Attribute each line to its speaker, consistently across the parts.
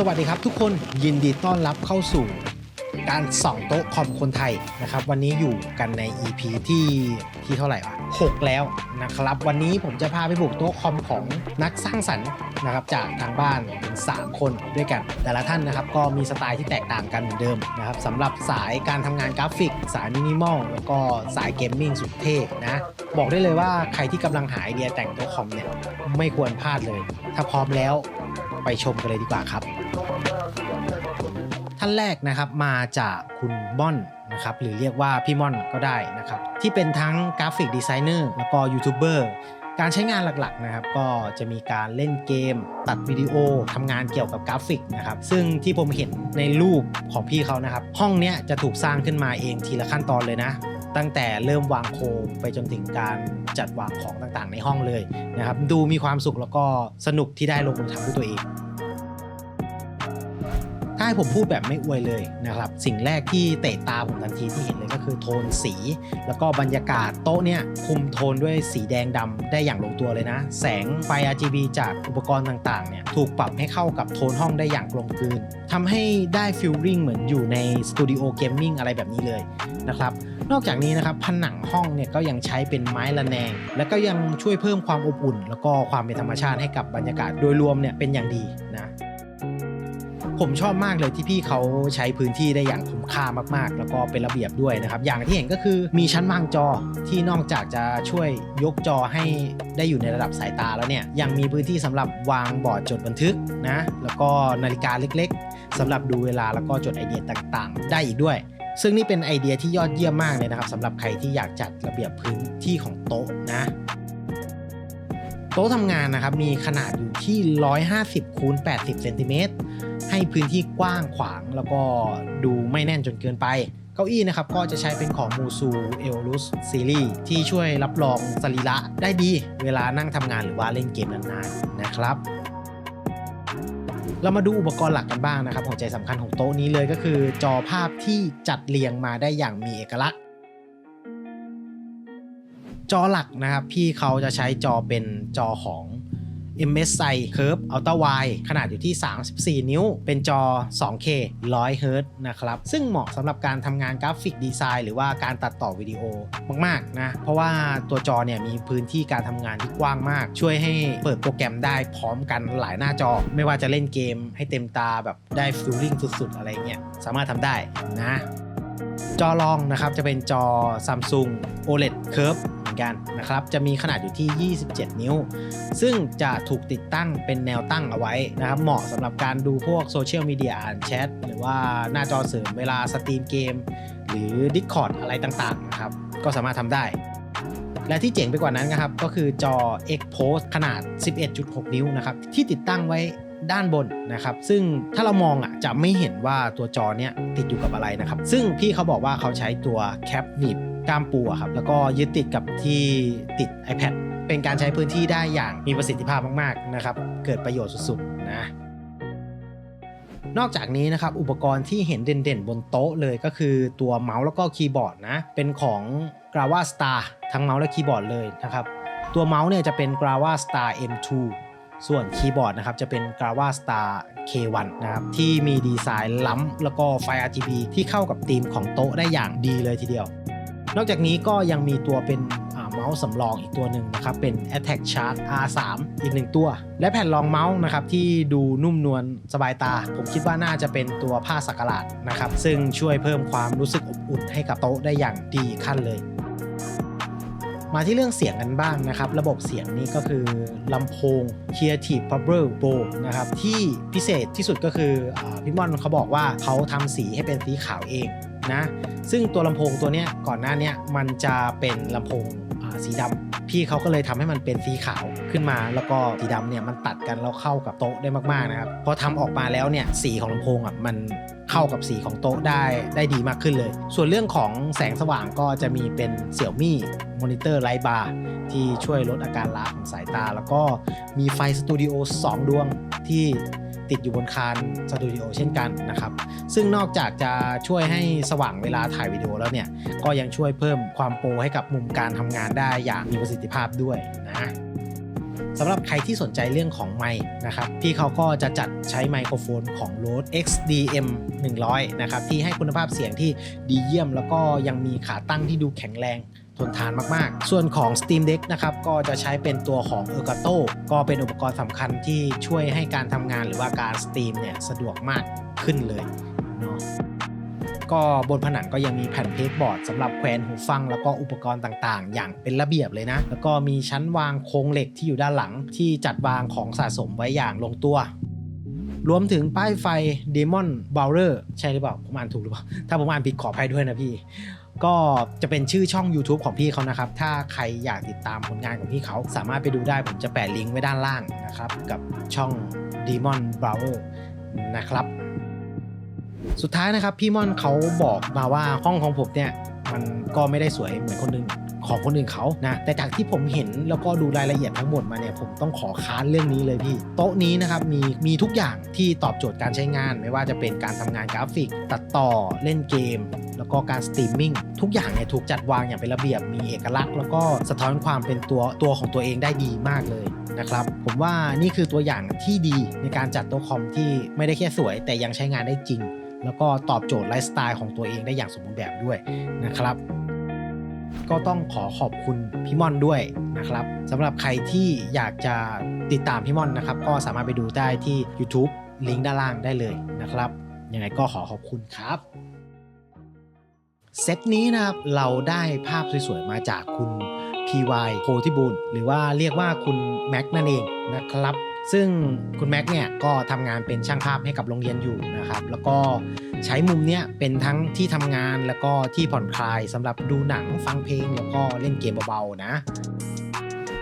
Speaker 1: สวัสดีครับทุกคนยินดีต้อนรับเข้าสู่การส่องโต๊ะคอมคนไทยนะครับ วันนี้อยู่กันใน EP ที่ที่เท่าไหร่วะ6แล้วนะครับ วันนี้ผมจะพาไปบุกโต๊ะคอมของนักสร้างสรรค์นะครับจากทางบ้านถึง3คนด้วยกัน แต่ละท่านนะครับก็มีสไตล์ที่แตกต่างกันเหมือนเดิมนะครับสำหรับสายการทำงานกราฟิก สายมินิมอลแล้วก็สายเกมมิ่งสุดเท่นะบอกได้เลยว่าใครที่กำลังหาไอเดียแต่งโต๊ะคอมเนี่ยไม่ควรพลาดเลย ถ้าพร้อมแล้ว ไปชมกันเลยดีกว่าครับ ท่านแรกนะครับมาจากคุณม่อนนะครับหรือเรียกว่าพี่ม่อนก็ได้นะครับที่เป็นทั้งกราฟิกดีไซเนอร์แล้วก็ยูทูบเบอร์การใช้งานหลักๆนะครับก็จะมีการเล่นเกม ตัดวิดีโอทำงานเกี่ยวกับกราฟิกนะครับซึ่งที่ผมเห็นในรูปของพี่เขานะครับห้องเนี้ยจะถูกสร้างขึ้นมาเองทีละขั้นตอนเลยนะ ตั้งแต่เริ่มวางโคมไปจนถึงการจัดวางของต่างๆ ในห้องเลยนะครับดูมีความสุขแล้วก็สนุกที่ได้ลงมือทำด้วยตัวเอง ถ้าให้ผมพูดแบบไม่อวยเลยนะครับ สิ่งแรกที่เตะตาผมทันทีที่เห็นเลยก็คือโทนสี แล้วก็บรรยากาศโต๊ะเนี่ยคุมโทนด้วยสีแดงดำได้อย่างลงตัวเลยนะ แสงไฟ RGB จากอุปกรณ์ต่างๆเนี่ยถูกปรับให้เข้ากับโทนห้องได้อย่างกลมกลืนทำให้ได้ฟิลลิ่งเหมือนอยู่ในสตูดิโอเกมมิ่งอะไรแบบนี้เลยนะครับนอกจากนี้นะครับผนังห้องเนี่ยก็ยังใช้เป็นไม้ระแนง และก็ยังช่วยเพิ่มความอบอุ่น แล้วก็ความเป็นธรรมชาติให้กับบรรยากาศโดยรวมเนี่ยเป็นอย่างดีนะ ผมชอบมากเลยที่พี่เขาใช้พื้นที่ได้อย่างคุ้มค่ามากๆ แล้วก็เป็นระเบียบด้วยนะครับ อย่างที่เห็นก็คือมีชั้นวางจอที่นอกจากจะช่วยยกจอให้ได้อยู่ในระดับสายตาแล้วเนี่ยยังมีพื้นที่สำหรับวางบอร์ดจดบันทึกนะแล้วก็นาฬิกาเล็กๆสำหรับดูเวลาแล้วก็จดไอเดียต่างๆ ได้อีกด้วยซึ่งนี่เป็นไอเดียที่ยอดเยี่ยมมากเลยนะครับสำหรับใครที่อยากจัดระเบียบพื้นที่ของโต๊ะนะ โต๊ะทำงานนะครับมีขนาดอยู่ที่ 150คูณ80เซนติเมตรให้พื้นที่กว้างขวางแล้วก็ดูไม่แน่นจนเกินไปเก้าอี้นะครับก็จะใช้เป็นของ m u s u e o l u s Series ที่ช่วยรับรองสรีระได้ดีเวลานั่งทำงานหรือว่าเล่นเกมนานๆนะครับเรามาดูอุปกรณ์หลักกันบ้างนะครับหัวใจสำคัญของโต๊ะนี้เลยก็คือ จอภาพที่จัดเรียงมาได้อย่างมีเอกลักษณ์ จอหลักนะครับ พี่เขาจะใช้จอเป็นจอของ MSI Curve Ultra Wide ขนาดอยู่ที่ 34 นิ้ว เป็นจอ 2K 100 Hz นะครับ ซึ่งเหมาะสำหรับการทำงานกราฟิกดีไซน์หรือว่าการตัดต่อวิดีโอมาก ๆ นะ เพราะว่าตัวจอเนี่ยมีพื้นที่การทำงานที่กว้างมาก ช่วยให้เปิดโปรแกรมได้พร้อมกันหลายหน้าจอ ไม่ว่าจะเล่นเกมให้เต็มตาแบบได้ฟิลลิ่งสุด ๆ อะไรเงี้ย สามารถทำได้นะจอรองนะครับจะเป็นจอ Samsung OLED Curve เหมือนกันนะครับ จะมีขนาดอยู่ที่ 27 นิ้ว ซึ่งจะถูกติดตั้งเป็นแนวตั้งเอาไว้นะครับ เหมาะสำหรับการดูพวกโซเชียลมีเดียอ่านแชทหรือว่าหน้าจอเสริมเวลาสตรีมเกม หรือ Discord อะไรต่างๆนะครับ ก็สามารถทำได้และที่เจ๋งไปกว่านั้นนะครับ ก็คือจอ Xpost ขนาด 11.6 นิ้วนะครับ ที่ติดตั้งไว้ด้านบนนะครับ ซึ่งถ้าเรามองอะจะไม่เห็นว่าตัวจอเนี้ยติดอยู่กับอะไรนะครับ ซึ่งพี่เขาบอกว่าเขาใช้ตัวแคปหนีบ กล้ามปูครับแล้วก็ยึดติดกับที่ติด iPad เป็นการใช้พื้นที่ได้อย่างมีประสิทธิภาพมากๆนะครับเกิดประโยชน์สุดๆนะนอกจากนี้นะครับอุปกรณ์ที่เห็นเด่นๆ บนโต๊ะเลยก็คือตัวเมาส์แล้วก็คีย์บอร์ดนะเป็นของ g r a v a Star ทั้งเมาส์และคีย์บอร์ดเลยนะครับตัวเมาส์เนี่ยจะเป็น g r a v a Star M2 ส่วนคีย์บอร์ดนะครับจะเป็น g r a v a Star K1 นะครับที่มีดีไซน์ล้ำแล้วก็ไฟ RGB ที่เข้ากับธีมของโต๊ะได้อย่างดีเลยทีเดียว นอกจากนี้ก็ยังมีตัวเป็นเมาส์สำรองอีกตัวหนึ่งนะครับ เป็น Attack Chart R3 อีกหนึ่งตัว และแผ่นรองเมาส์นะครับที่ดูนุ่มนวลสบายตา ผมคิดว่าน่าจะเป็นตัวผ้าสักหลาดนะครับ ซึ่งช่วยเพิ่มความรู้สึกอบอุ่นให้กับโต๊ะได้อย่างดีขั้นเลยมาที่เรื่องเสียงกันบ้างนะครับ ระบบเสียงนี้ก็คือลำโพง Creative Bubble Pro นะครับที่พิเศษที่สุดก็คืออพี่ม่อนเขาบอกว่าเขาทำสีให้เป็นสีขาวเอง นะซึ่งตัวลำโพงตัวเนี้ยก่อนหน้าเนี้ยมันจะเป็นลำโพงสีดำพี่เขาก็เลยทำให้มันเป็นสีขาวขึ้นมา แล้วก็สีดำเนี่ยมันตัดกันแล้วเข้ากับโต๊ะได้มากๆนะครับพอทำออกมาแล้วเนี่ยสีของลำโพงอะมันเข้ากับสีของโต๊ะได้ได้ดีมากขึ้นเลย ส่วนเรื่องของแสงสว่างก็จะมีเป็นเสี่ยวมี่มอนิเตอร์ไลท์บาร์ที่ช่วยลดอาการล้าของสายตา แล้วก็มีไฟสตูดิโอ2ดวงที่ ติดอยู่บนคานสตูดิโอเช่นกันนะครับ ซึ่งนอกจากจะช่วยให้สว่างเวลาถ่ายวิดีโอแล้วเนี่ย ก็ยังช่วยเพิ่มความโปรให้กับมุมการทำงานได้อย่างมีประสิทธิภาพด้วยนะสำหรับใครที่สนใจเรื่องของไมค์นะครับพี่เขาก็จะจัดใช้ไมโครโฟนของ Rode XDM 100 นะครับที่ให้คุณภาพเสียงที่ดีเยี่ยม แล้วก็ยังมีขาตั้งที่ดูแข็งแรง ทนทานมากๆ ส่วนของ Steam Deck นะครับก็จะใช้เป็นตัวของ Elgato ก็เป็นอุปกรณ์สำคัญที่ช่วยให้การทำงานหรือว่าการสตรีมเนี่ยสะดวกมากขึ้นเลยเนาะก็บนผนังก็ยังมีแผ่นเพกบอร์ดสำหรับแขวนหูฟังแล้วก็อุปกรณ์ต่างๆ อย่างเป็นระเบียบเลยนะ แล้วก็มีชั้นวางโครงเหล็กที่อยู่ด้านหลังที่จัดวางของสะสมไว้อย่างลงตัว รวมถึงป้ายไฟ Demon b o w e r ใช่หรือเปล่า ผมอ่านถูกหรือเปล่า ถ้าผมอ่านผิดขออภัยด้วยนะพี่ ก็จะเป็นชื่อช่อง YouTube ของพี่เขานะครับ ถ้าใครอยากติดตามผลงานของพี่เขาสามารถไปดูได้ผมจะแปะลิงก์ไว้ด้านล่างนะครับ กับช่อง Demon b o w e r นะครับ สุดท้ายนะครับพี่ม่อนเขาบอกมาว่าห้องของผมเนี่ย มันก็ไม่ได้สวยเหมือนคนอื่น ของคนอื่นเขานะแต่จากที่ผมเห็นแล้วก็ดูรายละเอียดทั้งหมดมาเนี่ยผมต้องขอค้านเรื่องนี้เลยพี่ โต๊ะนี้นะครับมีมีทุกอย่างที่ตอบโจทย์การใช้งาน ไม่ว่าจะเป็นการทำงานกราฟิก ตัดต่อเล่นเกม แล้วก็การสตรีมมิ่งทุกอย่างเนี่ยถูกจัดวางอย่างเป็นระเบียบมีเอกลักษณ์ แล้วก็สะท้อนความเป็นตัวตัวของตัวเองได้ดีมากเลยนะครับผมว่านี่คือตัวอย่างที่ดีในการจัดโต๊ะคอมที่ไม่ได้แค่สวย แต่ยังใช้งานได้จริง แล้วก็ตอบโจทย์ไลฟ์สไตล์ของตัวเองได้อย่างสมบูรณ์แบบด้วยนะครับ ก็ต้องขอขอบคุณพี่ม่อนด้วยนะครับสำหรับใครที่อยากจะติดตามพี่ม่อนนะครับ ก็สามารถไปดูได้ที่ YouTube ลิงก์ด้านล่างได้เลยนะครับยังไงก็ขอขอบคุณครับเซตนี้นะครับเราได้ภาพสวยๆมาจากคุณ PY โพธิบุญหรือว่าเรียกว่าคุณแม็กนั่นเองนะครับ ซึ่งคุณแม็กเนี่ยก็ทำงานเป็นช่างภาพให้กับโรงเรียนอยู่นะครับ แล้วก็ใช้มุมเนี้ยเป็นทั้งที่ทำงานแล้วก็ที่ผ่อนคลายสำหรับดูหนังฟังเพลงแล้วก็เล่นเกมเบาๆนะ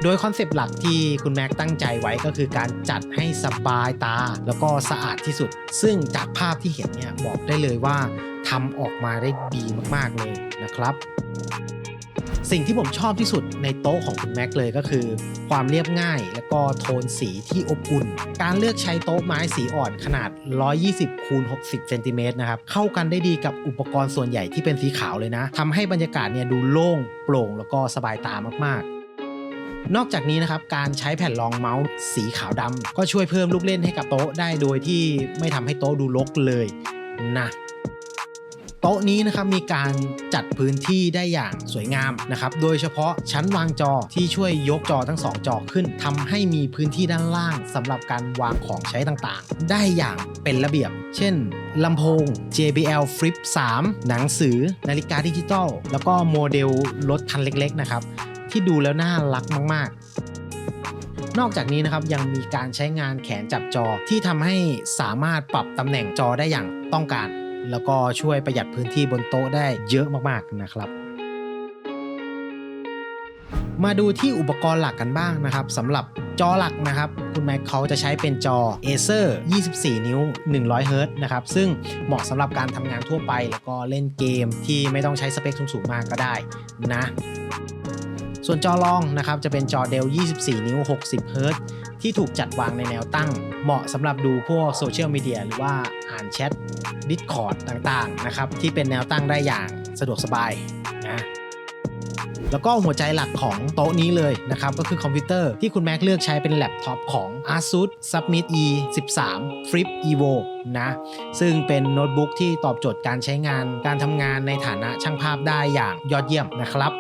Speaker 1: โดยคอนเซปต์หลักที่คุณแม็กตั้งใจไว้ก็คือการจัดให้สบายตา แล้วก็สะอาดที่สุด ซึ่งจากภาพที่เห็นเนี่ยบอกได้เลยว่าทำออกมาได้ดีมากๆเลยนะครับ สิ่งที่ผมชอบที่สุดในโต๊ะของคุณแม็กเลยก็คือ ความเรียบง่าย และก็โทนสีที่อบอุ่น การเลือกใช้โต๊ะไม้สีอ่อนขนาด 120คูณ60เซนติเมตรนะครับเข้ากันได้ดีกับอุปกรณ์ส่วนใหญ่ที่เป็นสีขาวเลยนะทำให้บรรยากาศเนี่ยดูโล่งโปร่ง แล้วก็สบายตามากๆนอกจากนี้นะครับการใช้แผ่นรองเมาส์สีขาวดำก็ช่วยเพิ่มลูกเล่นให้กับโต๊ะได้โดยที่ไม่ทำให้โต๊ะดูรกเลยนะ โต๊ะนี้นะครับมีการจัดพื้นที่ได้อย่างสวยงามนะครับโดยเฉพาะชั้นวางจอที่ช่วยยกจอทั้งสองจอขึ้นทำให้มีพื้นที่ด้านล่างสำหรับการวางของใช้ต่างๆ ได้อย่างเป็นระเบียบ เช่นลำโพง JBL Flip 3 หนังสือ นาฬิกาดิจิตอลแล้วก็โมเดลรถคันเล็กๆนะครับที่ดูแล้วน่ารักมาก ๆนอกจากนี้นะครับยังมีการใช้งานแขนจับจอที่ทำให้สามารถปรับตำแหน่งจอได้อย่างต้องการ แล้วก็ช่วยประหยัดพื้นที่บนโต๊ะได้เยอะมากๆนะครับ มาดูที่อุปกรณ์หลักกันบ้างนะครับสำหรับจอหลักนะครับ คุณแม็กเขาจะใช้เป็นจอ Acer 24 นิ้ว 100 Hz นะครับ ซึ่งเหมาะสำหรับการทำงานทั่วไป แล้วก็เล่นเกมที่ไม่ต้องใช้สเปคสูงๆมากก็ได้นะ ส่วนจอรองนะครับจะเป็นจอ Dell 24 นิ้ว 60 เฮิรตที่ถูกจัดวางในแนวตั้ง เหมาะสำหรับดูพวกโซเชียลมีเดียหรือว่าอ่านแชท Discord ต่างๆนะครับที่เป็นแนวตั้งได้อย่างสะดวกสบายนะแล้วก็หัวใจหลักของโต๊ะนี้เลยนะครับ ก็คือคอมพิวเตอร์ที่คุณแม็กเลือกใช้เป็นแล็ปท็อปของ ASUS Summit E 13 Flip Evo นะ ซึ่งเป็นโน้ตบุ๊กที่ตอบโจทย์การใช้งานการทำงานในฐานะช่างภาพได้อย่างยอดเยี่ยมนะครับ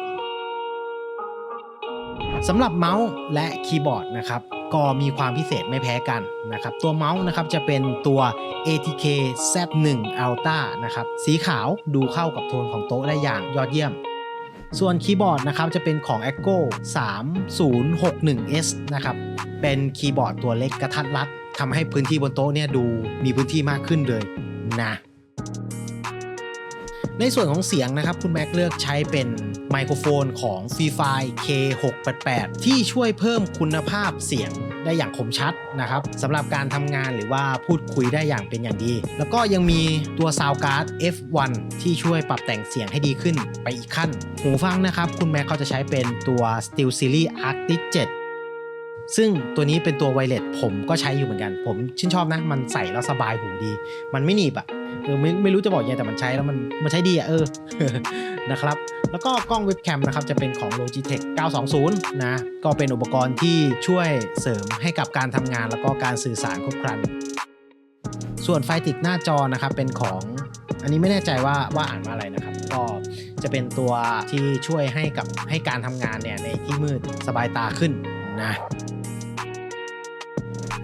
Speaker 1: สำหรับเมาส์และคีย์บอร์ดนะครับก็มีความพิเศษไม่แพ้กันนะครับตัวเมาส์นะครับจะเป็นตัว ATK Z1 Ultra นะครับสีขาวดูเข้ากับโทนของโต๊ะได้อย่างยอดเยี่ยมส่วนคีย์บอร์ดนะครับจะเป็นของ Echo 3061S นะครับเป็นคีย์บอร์ดตัวเล็กกระทัดรัดทำให้พื้นที่บนโต๊ะเนี่ยดูมีพื้นที่มากขึ้นเลยนะ ในส่วนของเสียงนะครับคุณแม็กเลือกใช้เป็นไมโครโฟนของ f r e e f i K688 ที่ช่วยเพิ่มคุณภาพเสียงได้อย่างคมชัดนะครับสำหรับการทำงานหรือว่าพูดคุยได้อย่างเป็นอย่างดี แล้วก็ยังมีตัว Sound Card F1 ที่ช่วยปรับแต่งเสียงให้ดีขึ้นไปอีกขั้น หูฟังนะครับ คุณแม็กเขาจะใช้เป็นตัว Steel Series Arctic 7 ซึ่งตัวนี้เป็นตัวไวเลสผมก็ใช้อยู่เหมือนกัน ผมชื่นชอบนะ มันใส่แล้วสบายหูดี มันไม่หนีบอะเออไม่ไม่รู้จะบอกยังไงแต่มันใช้แล้วมันมันใช้ดีอะเออนะครับ แล้วก็กล้องเว็บแคมนะครับจะเป็นของ Logitech 920 นะ ก็เป็นอุปกรณ์ที่ช่วยเสริมให้กับการทำงานแล้วก็การสื่อสารครบครัน ส่วนไฟติดหน้าจอนะครับเป็นของอันนี้ไม่แน่ใจว่าว่าอ่านว่าอะไรนะครับ ก็จะเป็นตัวที่ช่วยให้กับให้การทำงานเนี่ยในที่มืดสบายตาขึ้น นะ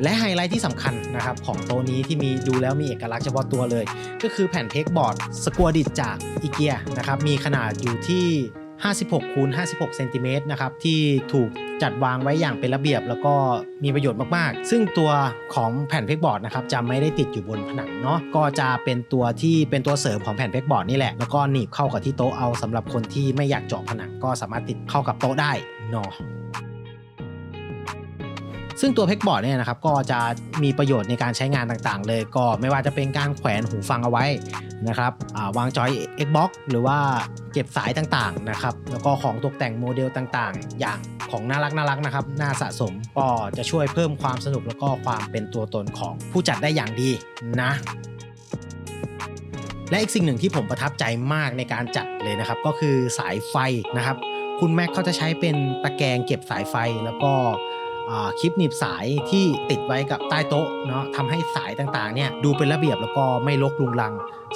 Speaker 1: และไฮไลท์ที่สำคัญนะครับของโต๊ะนี้ที่มีดูแล้วมีเอกลักษณ์เฉพาะตัวเลย ก็คือแผ่นเพกบอร์ดสกัวดิดจากอีเกียนะครับมีขนาดอยู่ที่ 56คูณ56เซนติเมตรนะครับที่ถูกจัดวางไว้อย่างเป็นระเบียบแล้วก็มีประโยชน์มากๆ ซึ่งตัวของแผ่นเพกบอร์ดนะครับจะไม่ได้ติดอยู่บนผนังเนาะ ก็จะเป็นตัวที่เป็นตัวเสริมของแผ่นเพกบอร์ดนี่แหละ แล้วก็หนีบเข้ากับที่โต๊ะเอาสำหรับคนที่ไม่อยากเจาะผนังก็สามารถติดเข้ากับโต๊ะได้เนาะ ซึ่งตัวเพกบอร์ดเนี่ยนะครับก็จะมีประโยชน์ในการใช้งานต่างๆ เลยก็ไม่ว่าจะเป็นการแขวนหูฟังเอาไว้นะครับาวางจอย Xbox หรือว่าเก็บสายต่างๆนะครับแล้วก็ของตกแต่งโมเดลต่างๆ อย่างของน่ารักน่ารักนะครับน่าสะสมก็จะช่วยเพิ่มความสนุกแล้วก็ความเป็นตัวตนของผู้จัดได้อย่างดีนะและอีกสิ่งหนึ่งที่ผมประทับใจมากในการจัดเลยนะครับ ก็คือสายไฟนะครับ คุณแม็กเขาจะใช้เป็นตะแกรงเก็บสายไฟแล้วก็ คลิปหนีบสายที่ติดไว้กับใต้โต๊ะเนาะทำให้สายต่างๆเนี่ยดูเป็นระเบียบแล้วก็ไม่รกรุงรัง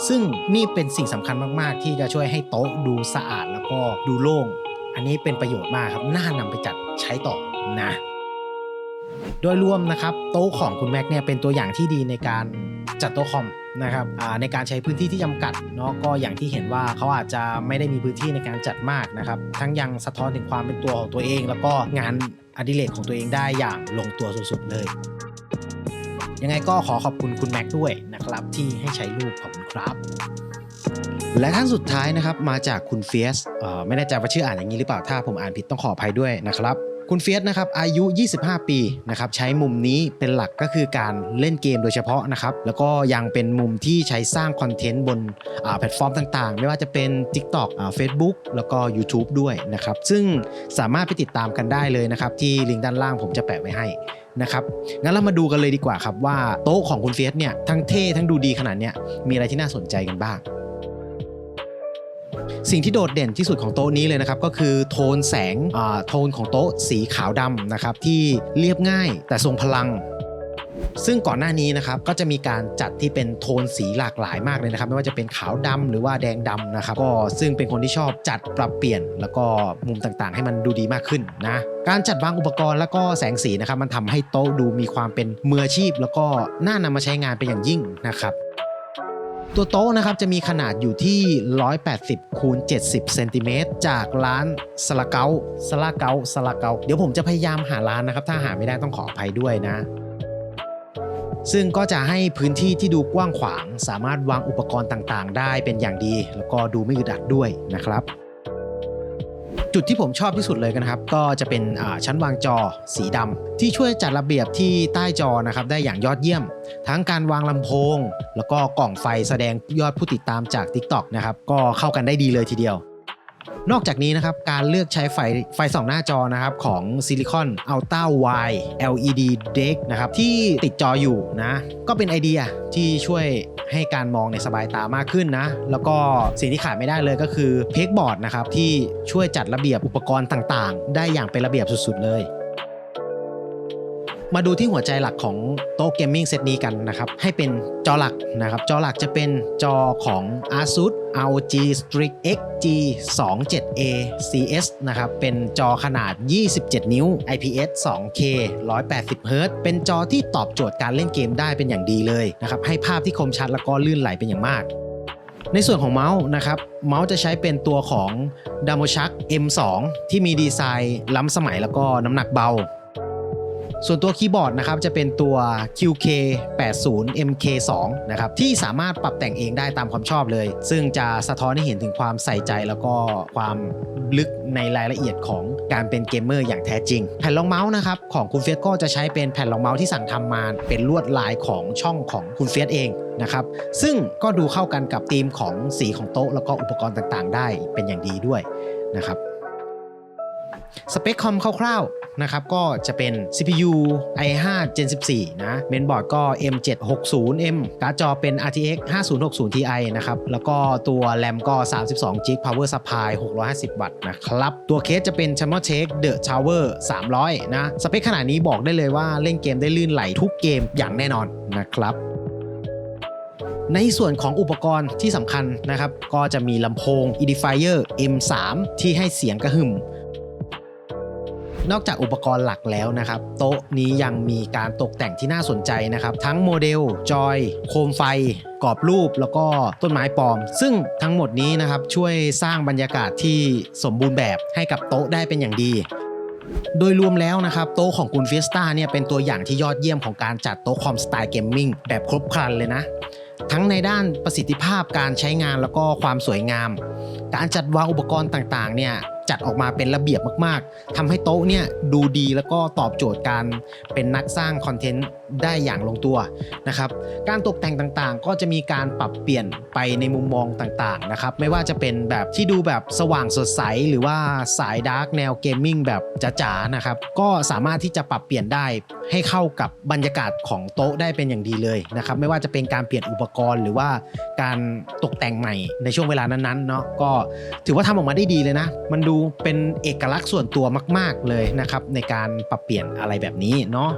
Speaker 1: ซึ่งนี่เป็นสิ่งสำคัญมากๆ ที่จะช่วยให้โต๊ะดูสะอาดแล้วก็ดูโล่ง อันนี้เป็นประโยชน์มากครับน่านำไปจัดใช้ต่อนะ โดยรวมนะครับโต๊ะของคุณแม็กเนี่ยเป็นตัวอย่างที่ดีในการจัดโต๊ะคอมนะครับอ่าในการใช้พื้นที่ที่จำกัดเนาะก็อย่างที่เห็นว่าเขาอาจจะไม่ได้มีพื้นที่ในการจัดมากนะครับทั้งยังสะท้อนถึงความเป็นตัวของตัวเอง แล้วก็งาน อดิเรกของตัวเองได้อย่างลงตัวสุดๆเลย ยังไงก็ขอขอบคุณคุณแม็กด้วยนะครับ ที่ให้ใช้รูปขอบคุณครับ และท่านสุดท้ายนะครับมาจากคุณเฟียสไม่แน่ใจว่าชื่ออ่านอย่างนี้หรือเปล่าถ้าผมอ่านผิดต้องขออภัยด้วยนะครับ คุณเฟียสนะครับอายุ 25 ปีนะครับใช้มุมนี้เป็นหลักก็คือการเล่นเกมโดยเฉพาะนะครับแล้วก็ยังเป็นมุมที่ใช้สร้างคอนเทนต์บนแพลตฟอร์มต่างๆ ไม่ว่าจะเป็น TikTok อ่า Facebook แล้วก็ YouTube ด้วยนะครับซึ่งสามารถไปติดตามกันได้เลยนะครับที่ลิงก์ด้านล่างผมจะแปะไว้ให้นะครับงั้นเรามาดูกันเลยดีกว่าครับว่าโต๊ะของคุณเฟียสเนี่ยทั้งเท่ทั้งดูดีขนาดเนี้ยมีอะไรที่น่าสนใจกันบ้าง สิ่งที่โดดเด่นที่สุดของโต๊ะนี้เลยนะครับก็คือโทนแสงโทนของโต๊ะสีขาวดำนะครับที่เรียบง่ายแต่ทรงพลังซึ่งก่อนหน้านี้นะครับก็จะมีการจัดที่เป็นโทนสีหลากหลายมากเลยนะครับ ไม่ว่าจะเป็นขาวดำหรือว่าแดงดำนะครับก็ซึ่งเป็นคนที่ชอบจัดปรับเปลี่ยน แล้วก็มุมต่างๆ ให้มันดูดีมากขึ้นนะการจัดวางอุปกรณ์แล้วก็แสงสีนะครับมันทำให้โต๊ะดูมีความเป็นมืออาชีพ แล้วก็น่านำมาใช้งานเป็นอย่างยิ่งนะครับ ตัวโต๊ะนะครับจะมีขนาดอยู่ที่ 180คูณ70เซนติเมตรจากร้านสลาเกาสลาเกาสลาเกาเดี๋ยวผมจะพยายามหาร้านนะครับ ถ้าหาไม่ได้ต้องขออภัยด้วยนะ ซึ่งก็จะให้พื้นที่ที่ดูกว้างขวาง สามารถวางอุปกรณ์ต่างๆ ได้เป็นอย่างดี แล้วก็ดูไม่อึดอัดด้วยนะครับ จุดที่ผมชอบที่สุดเลยกันครับ ก็จะเป็นชั้นวางจอสีดำที่ช่วยจัดระเบียบที่ใต้จอนะครับได้อย่างยอดเยี่ยม ทั้งการวางลำโพง แล้วก็กล่องไฟแสดงยอดผู้ติดตามจาก TikTok นะครับก็เข้ากันได้ดีเลยทีเดียว นอกจากนี้นะครับการเลือกใช้ไฟไฟส่องหน้าจอนะครับของ Silicon Ultra Wide LED Deck นะครับที่ติดจออยู่นะ ก็เป็นไอเดียที่ช่วยให้การมองในยสบายตามากขึ้นนะ แล้วก็สิ่งที่ขาดไม่ได้เลยก็คือเพกบอร์ดนะครับที่ช่วยจัดระเบียบอุปกรณ์ต่างๆ ได้อย่างเป็นระเบียบสุดๆเลย มาดูที่หัวใจหลักของโต๊ะเกมมิ่งเซตนี้กันนะครับ ให้เป็นจอหลักนะครับ จอหลักจะเป็นจอของ ASUS ROG Strix XG 27A CS นะครับ เป็นจอขนาด 27 นิ้ว IPS 2K 180 Hz เป็นจอที่ตอบโจทย์การเล่นเกมได้เป็นอย่างดีเลยนะครับ ให้ภาพที่คมชัดแล้วก็ลื่นไหลเป็นอย่างมากในส่วนของเมาส์นะครับ เมาส์จะใช้เป็นตัวของ d a m o s h a k M2 ที่มีดีไซน์ล้ำสมัยแล้วก็น้ำหนักเบา ส่วนตัวคีย์บอร์ดนะครับจะเป็นตัว QK 80 MK2 นะครับที่สามารถปรับแต่งเองได้ตามความชอบเลย ซึ่งจะสะท้อนให้เห็นถึงความใส่ใจแล้วก็ความลึกในรายละเอียดของการเป็นเกมเมอร์อย่างแท้จริง แผ่นรองเมาส์นะครับของคุณเฟียสก็จะใช้เป็นแผ่นรองเมาส์ที่สั่งทำมาเป็นลวดลายของช่องของคุณเฟียสเองนะครับซึ่งก็ดูเข้ากันกับธีมของสีของโต๊ะแล้วก็อุปกรณ์ต่างๆ ได้เป็นอย่างดีด้วยนะครับสเปคคอมคร่าวๆ นะครับก็จะเป็น CPU i5 Gen 14 นะ เมนบอร์ดก็ M760M การ์ดจอเป็น RTX 5060 Ti นะครับ แล้วก็ตัวแรมก็ 32 g b Power Supply 650 วัตต์นะครับ ตัวเคสจะเป็น c h a m o t e c The Tower 300 นะ สเปคขนาดนี้บอกได้เลยว่าเล่นเกมได้ลื่นไหลทุกเกมอย่างแน่นอนนะครับในส่วนของอุปกรณ์ที่สำคัญนะครับ ก็จะมีลำโพง Edifier M3 ที่ให้เสียงกระหึ่ม นอกจากอุปกรณ์หลักแล้วนะครับ โต๊ะนี้ยังมีการตกแต่งที่น่าสนใจนะครับ ทั้งโมเดล จอย โคมไฟกรอบรูปแล้วก็ต้นไม้ปลอม ซึ่งทั้งหมดนี้นะครับช่วยสร้างบรรยากาศที่สมบูรณ์แบบให้กับโต๊ะได้เป็นอย่างดีโดยรวมแล้วนะครับ โต๊ะของคุณฟิสตาเนี่ยเป็นตัวอย่างที่ยอดเยี่ยมของการจัดโต๊ะคอมสไตล์เกมมิ่งแบบครบครันเลยนะ ทั้งในด้านประสิทธิภาพการใช้งานแล้วก็ความสวยงาม การจัดวางอุปกรณ์ต่างๆเนี่ย จัดออกมาเป็นระเบียบมาก ๆทำให้โต๊ะเนี่ยดูดีแล้วก็ตอบโจทย์การเป็นนักสร้างคอนเทนต์ได้อย่างลงตัวนะครับ การตกแต่งต่างๆ ก็จะมีการปรับเปลี่ยนไปในมุมมองต่างๆนะครับ ไม่ว่าจะเป็นแบบที่ดูแบบสว่างสดใส หรือว่าสายดาร์กแนวเกมมิ่งแบบจ๋าๆนะครับ ก็สามารถที่จะปรับเปลี่ยนได้ให้เข้ากับบรรยากาศของโต๊ะได้เป็นอย่างดีเลยนะครับ ไม่ว่าจะเป็นการเปลี่ยนอุปกรณ์ หรือว่าการตกแต่งใหม่ในช่วงเวลานั้นๆเนาะก็ถือว่าทำออกมาได้ดีเลยนะ มันดูเป็นเอกลักษณ์ส่วนตัวมาก ๆเลยนะครับในการปรับเปลี่ยนอะไรแบบนี้เนาะ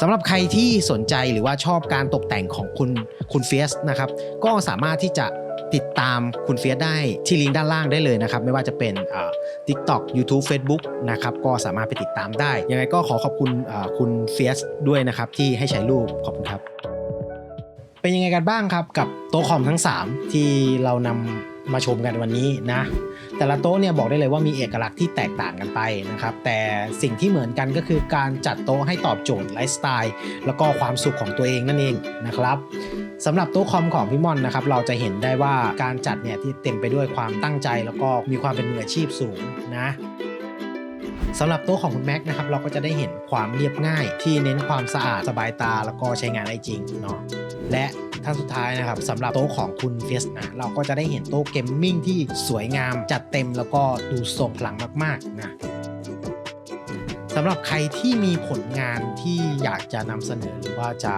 Speaker 1: สำหรับใครที่สนใจหรือว่าชอบการตกแต่งของคุณคุณเฟียสนะครับก็สามารถที่จะติดตามคุณเฟียสได้ที่ลิงก์ด้านล่างได้เลยนะครับ ไม่ว่าจะเป็นอ่า TikTok YouTube Facebook นะครับก็สามารถไปติดตามได้ ยังไงก็ขอขอบคุณอ่าคุณเฟียสด้วยนะครับที่ให้ใช้รูปขอบคุณครับ เป็นยังไงกันบ้างครับกับโต๊ะคอมทั้ง 3 ที่เรานำ มาชมกันวันนี้นะ แต่ละโต๊ะเนี่ยบอกได้เลยว่ามีเอกลักษณ์ที่แตกต่างกันไปนะครับ แต่สิ่งที่เหมือนกันก็คือการจัดโต๊ะให้ตอบโจทย์ไลฟ์สไตล์ แล้วก็ความสุขของตัวเองนั่นเองนะครับสำหรับโต๊ะคอมของพี่ม่อนนะครับ เราจะเห็นได้ว่าการจัดเนี่ยที่เต็มไปด้วยความตั้งใจ แล้วก็มีความเป็นมืออาชีพสูงนะ สำหรับโต๊ะของคุณแม็กนะครับเราก็จะได้เห็นความเรียบง่าย ที่เน้นความสะอาดสบายตาแล้วก็ใช้งานได้จริงเนาะและท่านสุดท้ายนะครับสำหรับโต๊ะของคุณเฟสนะเราก็จะได้เห็นโต๊ะเกมมิ่งที่สวยงามจัดเต็มแล้วก็ดูทรงพลังมากๆนะสำหรับใครที่มีผลงานที่อยากจะนำเสนอหรือว่าจะ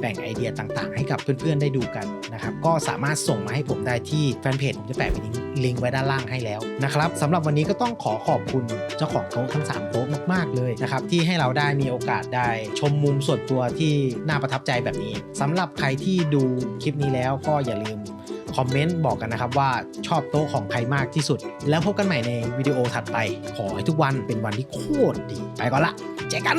Speaker 1: แบ่งไอเดียต่างๆ ให้กับเพื่อนๆได้ดูกันนะครับก็สามารถส่งมาให้ผมได้ที่แฟนเพจผมจะแปะลิง ลิงก์ไว้ด้านล่างให้แล้วนะครับสำหรับวันนี้ก็ต้องขอขอบคุณเจ้าของโต๊ะทั้ง 3 โต๊ะมากๆเลยนะครับที่ให้เราได้มีโอกาสได้ชมมุมส่วนตัวที่น่าประทับใจแบบนี้สำหรับใครที่ดูคลิปนี้แล้วก็อย่าลืมคอมเมนต์บอกกันนะครับว่าชอบโต๊ะของใครมากที่สุด แล้วพบกันใหม่ในวิดีโอถัดไป ขอให้ทุกวันเป็นวันที่โคตรดี ไปก่อนละเจอกัน